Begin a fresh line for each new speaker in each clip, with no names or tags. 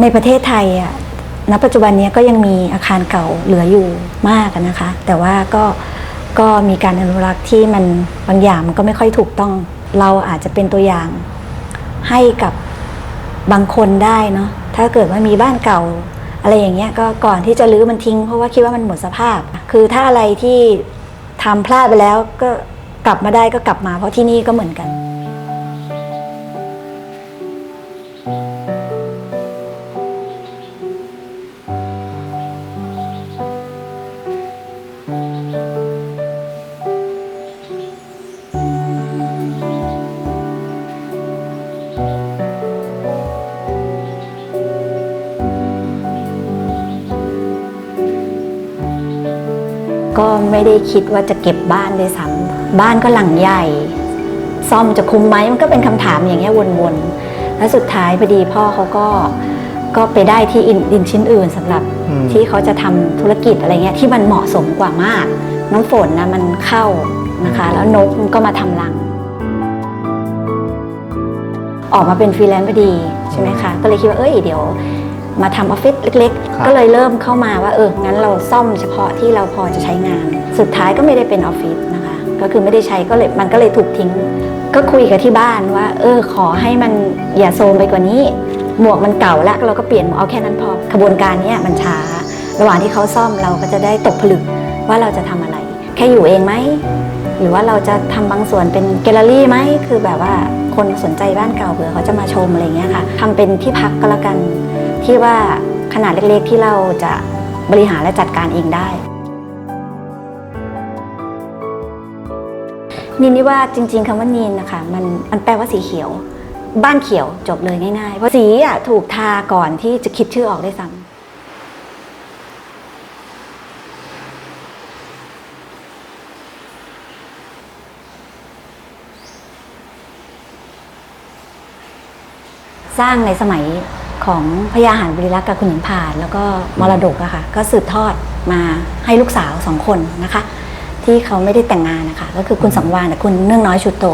ในประเทศไทยอะณปัจจุบันนี้ก็ยังมีอาคารเก่าเหลืออยู่มากนะคะ แต่ว่าก็ก็มีการอนุรักษ์ที่มันบางอย่างมันก็ไม่ค่อยถูกต้อง เราอาจจะเป็นตัวอย่างให้กับบางคนได้เนาะถ้าเกิดว่ามีบ้านเก่า อะไรอย่างเงี้ยก็ก่อนที่จะรื้อมันทิ้งเพราะว่าคิดว่ามันหมดสภาพ คือถ้าอะไรที่ทำพลาดไปแล้วก็กลับมาได้ก็กลับมาเพราะที่นี่ก็เหมือนกัน ไม่ได้คิดว่าจะเก็บบ้านเลยซ้ำบ้านก็หลังใหญ่ ซ่อมจะคุ้มไหมมันก็เป็นคำถามอย่างเงี้ยวนๆ แล้วสุดท้ายพอดีพ่อเขาก็ก็ไปได้ที่อินดินชิ้นอื่นสำหรับ
อืม
ที่เขาจะทำธุรกิจอะไรเงี้ยที่มันเหมาะสมกว่ามาก น้ำฝนนะมันเข้านะคะ แล้วนกมันก็มาทำรัง ออกมาเป็นฟรีแลนซ์พอดีใช่ไหมคะ ก็เลยคิดว่าเอ้ยเดี๋ยว มาทำออฟฟิศเล็ก
ครับ
ๆ ก็เลยเริ่มเข้ามาว่าเอองั้นเราซ่อมเฉพาะที่เราพอจะใช้งาน สุดท้ายก็ไม่ได้เป็นออฟฟิศนะคะ ก็คือไม่ได้ใช้ก็เลยมันก็เลยถูกทิ้ง ก็คุยกับที่บ้านว่า เออ ขอให้มันอย่าโซมไปกว่านี้ หมวกมันเก่าแล้วเราก็เปลี่ยนเอาแค่นั้นพอขบวนการเนี้ยมันช้า ระหว่างที่เขาซ่อมเราก็จะได้ตกผลึกว่าเราจะทำอะไร แค่อยู่เองไหม หรือว่าเราจะทำบางส่วนเป็นแกลเลอรี่ไหม คือแบบว่าคนสนใจบ้านเก่าเผื่อเขาจะมาชมอะไรเงี้ยค่ะทำเป็นที่พักก็แล้วกัน ที่ว่าขนาดเล็กๆที่เราจะบริหารและจัดการเองได้นินนี่ว่าจริง ๆคำว่านีนนะคะมันมันแปลว่าสีเขียว บ้านเขียวจบเลยง่ายๆ เพราะสีอะถูกทาก่อนที่จะคิดชื่อออกได้ซ้ำสร้างในสมัย ของพญาหารบริรักษ์กับคุณหญิงผ่านแล้วก็มรดกอะค่ะก็สืบทอดมาให้ลูกสาวสองคนนะคะ ที่เขาไม่ได้แต่งงานนะคะก็คือคุณสังวานกับคุณเนื่องน้อยชูโต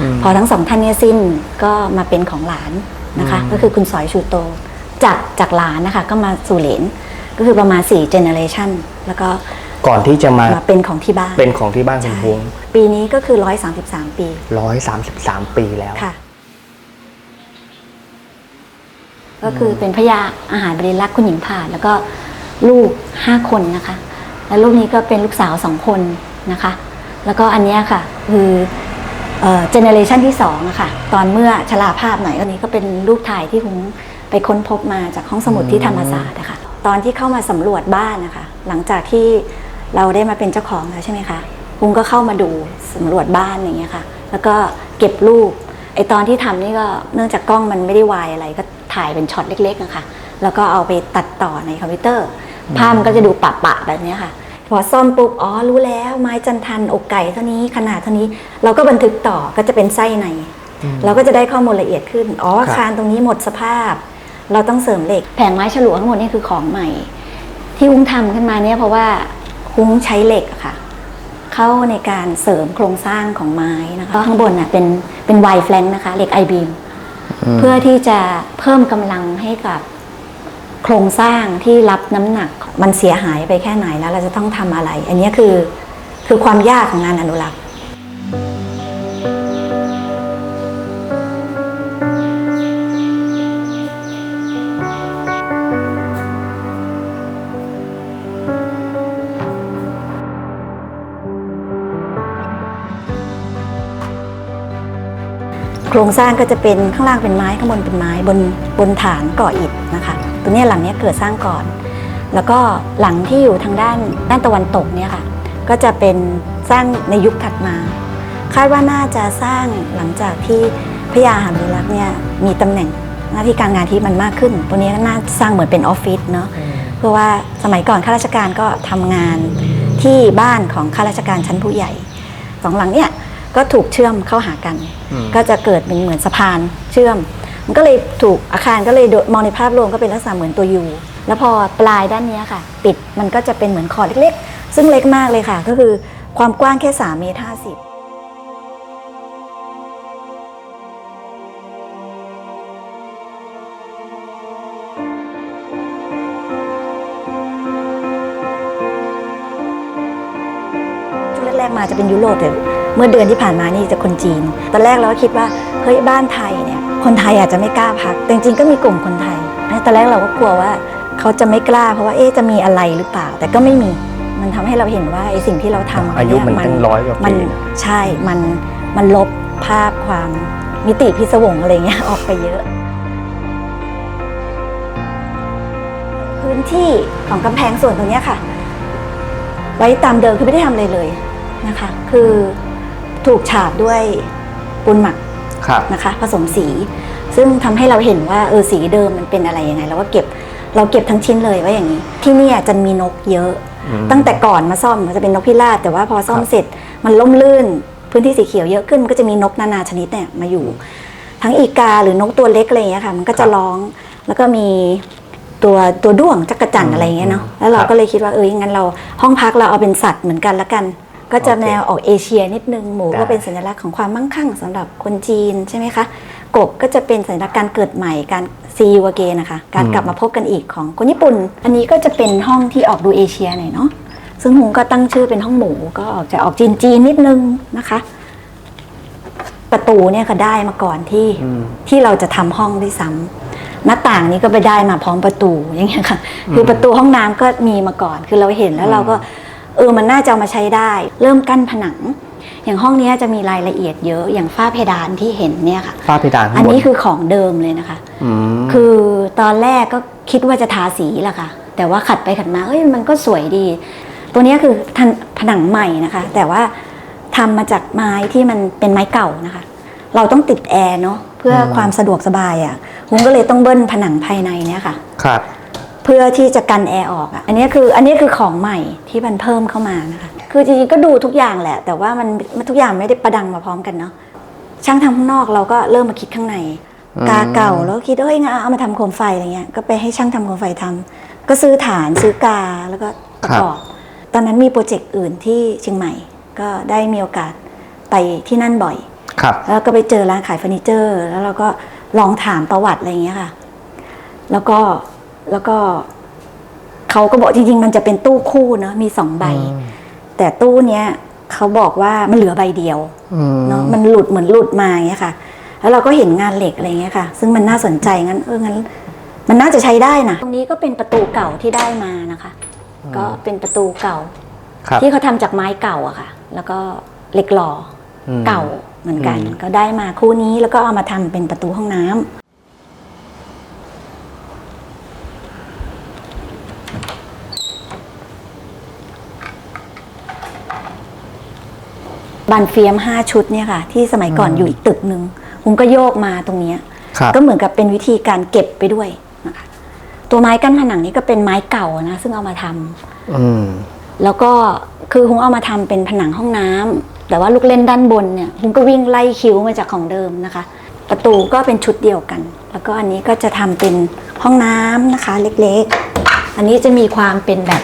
อืม
พอทั้งสองท่านเนี่ยสิ้นก็มาเป็นของหลานนะคะ
อืม
ก็คือคุณสอยชูโต จากจากหลานนะคะก็มาสู่เหลนก็คือประมาณ4 generation แล้วก็
ก่อนที่จะมา
มาเป็นของที่บ้าน
เป็นของที่บ้านคุณ
ใช่
พวง
ปีนี้ก็คือ 133 ปี
ร้อยสามสิบสามปีแล้ว
ค่ะ ก็คือเป็นพระยาอาหารบริรักษ์คุณหญิงผ่านแล้วก็ลูกห้าคนนะคะ แล้วลูกนี้ก็เป็นลูกสาวสองคนนะคะ แล้วก็อันเนี้ยค่ะคือเจเนเรชันที่สองอะค่ะตอนเมื่อชราภาพหน่อยอันนี้ก็เป็นรูปถ่ายที่ผมไปค้นพบมาจากห้องสมุดที่ธรรมศาสตร์นะคะตอนที่เข้ามาสำรวจบ้านนะคะ หลังจากที่เราได้มาเป็นเจ้าของแล้วใช่ไหมคะพุงก็เข้ามาดูสำรวจบ้านอย่างเงี้ยค่ะ แล้วก็เก็บรูปไอตอนที่ทำนี่ก็เนื่องจากกล้องมันไม่ได้วายอะไรก็ ถ่ายเป็นช็อตเล็กๆนะคะแล้วก็เอาไปตัดต่อในคอมพิวเตอร์ ภาพมันก็จะดูปะปะๆแบบเนี้ยค่ะพอซ่อมปุ๊บอ๋อรู้แล้วไม้จันทันอกไก่เท่านี้ขนาดเท่านี้ เราก็บันทึกต่อก็จะเป็นไส้ใน เราก็จะได้ข้อมูลละเอียดขึ้นอ๋อ
ครับ
อาคารตรงนี้หมดสภาพ เราต้องเสริมเหล็กแผงไม้ฉลุทั้งหมดนี่คือของใหม่ ที่หุ้งทำขึ้นมาเนี่ยเพราะว่าหุ้งใช้เหล็กอะค่ะ เข้าในการเสริมโครงสร้างของไม้นะคะข้างบนน่ะเป็นเป็นไวแฟลงนะคะเหล็กไอบีม
อืม
เพื่อที่จะเพิ่มกำลังให้กับโครงสร้างที่รับน้ำหนักมันเสียหายไปแค่ไหนแล้วเราจะต้องทำอะไร อันนี้คือคือความยากของงานอนุรักษ์ โครงสร้างก็จะเป็นข้างล่างเป็นไม้ข้างบนเป็นไม้บนบนฐานก่ออิฐนะคะตัวนี้หลังนี้เกิดสร้างก่อน แล้วก็หลังที่อยู่ทางด้านด้านตะวันตกเนี่ยค่ะ ก็จะเป็นสร้างในยุคถัดมา คาดว่าน่าจะสร้างหลังจากที่พระยาหาริรักษ์เนี่ยมีตำแหน่งหน้าที่การงานที่มันมากขึ้น ตัวนี้ก็น่าสร้างเหมือนเป็นออฟฟิศเนาะเพราะว่าสมัยก่อนข้าราชการก็ทำงานที่บ้านของข้าราชการชั้นผู้ใหญ่สองหลังเนี่ย ก็ถูกเชื่อมเข้าหากัน ก็จะเกิดเป็นเหมือนสะพานเชื่อม มันก็เลยถูกอาคารก็เลยมองในภาพรวมก็เป็นลักษณะเหมือนตัวยูแล้วพอปลายด้านนี้ค่ะ ปิดมันก็จะเป็นเหมือนคอเล็กๆ ซึ่งเล็กมากเลยค่ะ ก็คือความกว้างแค่3เมตรห้าสิบแรกมาจะเป็นยุโรปแต่ เมื่อเดือนที่ผ่านมานี่จะคนจีน ตอนแรกเราก็คิดว่าเฮ้ยบ้านไทยเนี่ยคนไทยอาจจะไม่กล้าพักแต่จริงๆก็มีกลุ่มคนไทยตอนแรกเราก็กลัวว่าเขาจะไม่กล้าเพราะว่าเอ๊ะจะมีอะไรหรือเปล่า แต่ก็ไม่มีมันทำให้เราเห็นว่าไอ้สิ่งที่เราทำ
อายุมัน
เตั้
งร้อยกว่า
มัน
ปี
ใช่มันมันลบภาพความมิติพิศวงอะไรเงี้ยออกไปเยอะ พื้นที่ของกำแพงส่วนตรงเนี้ยค่ะ ไว้ตามเดิมคือไม่ได้ทำอะไรเลยนะคะ คือ ถูกฉาบด้วยปูนหมัก
ครับ
นะคะ ผสมสี ซึ่งทำให้เราเห็นว่าเออสีเดิมมันเป็นอะไรยังไงเราก็เก็บเราเก็บทั้งชิ้นเลยว่าอย่างนี้ ที่เนี่ยจะมีนกเยอะ
อืม
ตั้งแต่ก่อนมาซ่อมมันจะเป็นนกพิราบแต่ว่าพอซ่อม
ครับ
เสร็จมันล่มลื่น พื้นที่สีเขียวเยอะขึ้นมันก็จะมีนกนานาชนิดเนี่ยมาอยู่ ทั้งอีกาหรือนกตัวเล็กอะไรอย่างเงี้ยค่ะ มันก็จะร้องแล้วก็มีตัวตัวด้วงจักระจั่นอะไรอย่างเงี้ยเนาะแล้วเราก็เลยคิดว่าเอองั้นเราห้องพักเราเอาเป็นสัตว์เหมือนกันละกัน ก็จะแนวออกเอเชียนิดนึง หมูก็เป็นสัญลักษณ์ของความมั่งคั่งสำหรับคนจีนใช่ไหมคะ กบก็จะเป็นสัญลักษณ์การเกิดใหม่การซีวเกนะคะ การกลับมาพบกันอีกของคนญี่ปุ่น อันนี้ก็จะเป็นห้องที่ออกดูเอเชียหน่อยเนาะ ซึ่งหุงก็ตั้งชื่อเป็นห้องหมูก็ออกจะออกจีนจีนๆนิดนึงนะคะ ประตูเนี่ยก็ได้มาก่อนที่
อืม
ที่เราจะทำห้องด้วยซ้ำหน้าต่างนี้ก็ไปได้มาพร้อมประตูอย่างเงี้ยค่ะ คือประตูห้องน้ำก็มีมาก่อน คือเราเห็นแล้วเราก็ เออมันน่าจะเอามาใช้ได้ เริ่มกั้นผนัง อย่างห้องเนี้ยจะมีรายละเอียดเยอะอย่างฝ้าเพดานที่เห็นเนี่ยค่ะ
ฝ้าเพดานข้างบน
อันนี้คือของเดิมเลยนะคะ
ม
คือตอนแรกก็คิดว่าจะทาสีแหละค่ะ แต่ว่าขัดไปขัดมาเอ้ยมันก็สวยดี ตัวเนี้ยคือทันผนังใหม่นะคะ แต่ว่าทำมาจากไม้ที่มันเป็นไม้เก่านะคะ เราต้องติดแอร์เนาะเพื่อความสะดวกสบายอะ่ะผมก็เลยต้องเบิ้ลผนังภายในเนี่ยค่ะ
ครับ
เพื่อที่จะกันแอร์ออกอะอันนี้คืออันนี้คือของใหม่ที่มันเพิ่มเข้ามานะคะคือจริงๆก็ดูทุกอย่างแหละ แต่ว่ามันมันทุกอย่างไม่ได้ประดังมาพร้อมกันเนาะช่างทำข้างนอกเราก็เริ่มมาคิดข้างใน
อืม
กาเก่าแล้วก็คิดว่าเอ้ยงั้นเอามาทำโคมไฟอะไรเงี้ยก็ไปให้ช่างทำโคมไฟทำก็ซื้อฐานซื้อกาแล้วก็ประกอบ ตอนนั้นมีโปรเจกต์อื่นที่เชียงใหม่ ก็ได้มีโอกาสไปที่นั่นบ่อย
ครับ
แล้วก็ไปเจอร้านขายเฟอร์นิเจอร์ แล้วเราก็ลองถามประวัติอะไรอย่างเงี้ยค่ะ แล้วก็ แล้วก็เขาก็บอกจริงๆมันจะเป็นตู้คู่เนอะมีสองใบ
อืม
แต่ตู้เนี้ยเขาบอกว่ามันเหลือใบเดียว
อืม
เนาะมันหลุดเหมือนหลุดมาอย่างเงี้ยค่ะ แล้วเราก็เห็นงานเหล็กอะไรเงี้ยค่ะ ซึ่งมันน่าสนใจงั้นเอองั้น มันน่าจะใช้ได้นะตรงนี้ก็เป็นประตูเก่าที่ได้มานะคะ ก็เป็นประตูเก่า
ครับ
ที่เขาทำจากไม้เก่าอะค่ะ แล้วก็เหล็กหล่อ
อืม
เก่าเหมือนกัน
อืม
ก็ได้มาคู่นี้แล้วก็เอามาทำเป็นประตูห้องน้ำ บานเฟียมห้าชุดเนี่ยค่ะที่สมัยก่อนอยู่อีกตึกหนึ่งคุณก็โยกมาตรงเนี้ย
ครับ
ก็เหมือนกับเป็นวิธีการเก็บไปด้วยนะคะตัวไม้กั้นผนังนี้ก็เป็นไม้เก่านะซึ่งเอามาทำ
อืม
แล้วก็คือคุงเอามาทำเป็นผนังห้องน้ำแต่ว่าลูกเล่นด้านบนเนี่ยคุงก็วิ่งไล่คิ้วมาจากของเดิมนะคะ ประตูก็เป็นชุดเดียวกัน แล้วก็อันนี้ก็จะทำเป็นห้องน้ำนะคะ เล็กๆ อันนี้จะมีความเป็นแบบ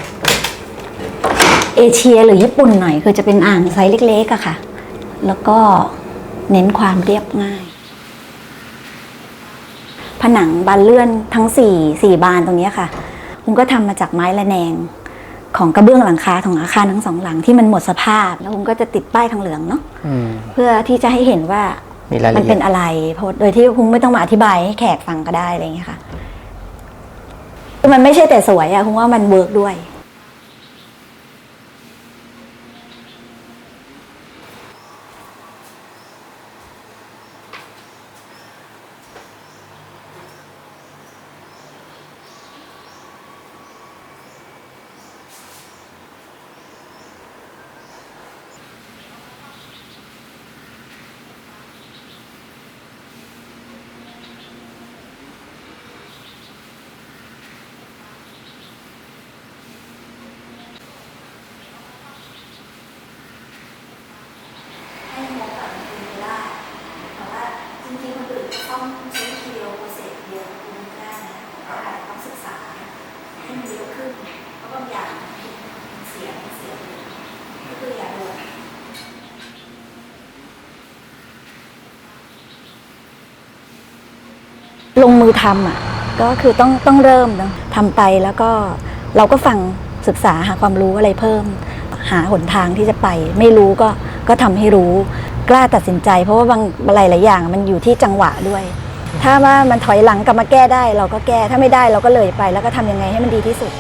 เอเชียหรือญี่ปุ่นหน่อย คือจะเป็นอ่างไซส์เล็กๆอะค่ะ แล้วก็เน้นความเรียบง่าย ผนังบานเลื่อนทั้งสี่สี่บานตรงเนี้ยค่ะคุงก็ทำมาจากไม้ระแนงของกระเบื้องหลังคาของอาคารทั้งสองหลังที่มันหมดสภาพ แล้วผมก็จะติดป้ายทางเหลืองเนาะ
อืม
เพื่อที่จะให้เห็นว่า
มีราย
มั
ละ
น
เอี
เป็
ย
น
ด
อะไรเพราะโดยที่คุณไม่ต้องมาอธิบายให้แขกฟังก็ได้อะไรอย่างเงี้ยค่ะคือมันไม่ใช่แต่สวยอะคุณว่ามันเวิร์กด้วย ให้งบแบบเป็นไปได้แต่ว่าจริงๆคนอื่นต้องใช้ทีเดียวโปรเซสเดียวคุณไม่ได้นะอาจจะต้องศึกษาให้มันเยอะขึ้นเพราะบางอย่างมันเสียมันเสียก็คืออย่าโดนลง มือทำอะก็คือต้องต้องเริ่มนะทำไปแล้วก็เราก็ฟังศึกษาหาความรู้อะไรเพิ่ม หาหนทางที่จะไป ไม่รู้ก็ก็ทำให้รู้กล้าตัดสินใจ เพราะว่าบางหลายๆอย่างมันอยู่ที่จังหวะด้วย ถ้าว่ามันถอยหลังกลับมาแก้ได้ เราก็แก้ถ้าไม่ได้เราก็เลยไป แล้วก็ทำยังไงให้มันดีที่สุด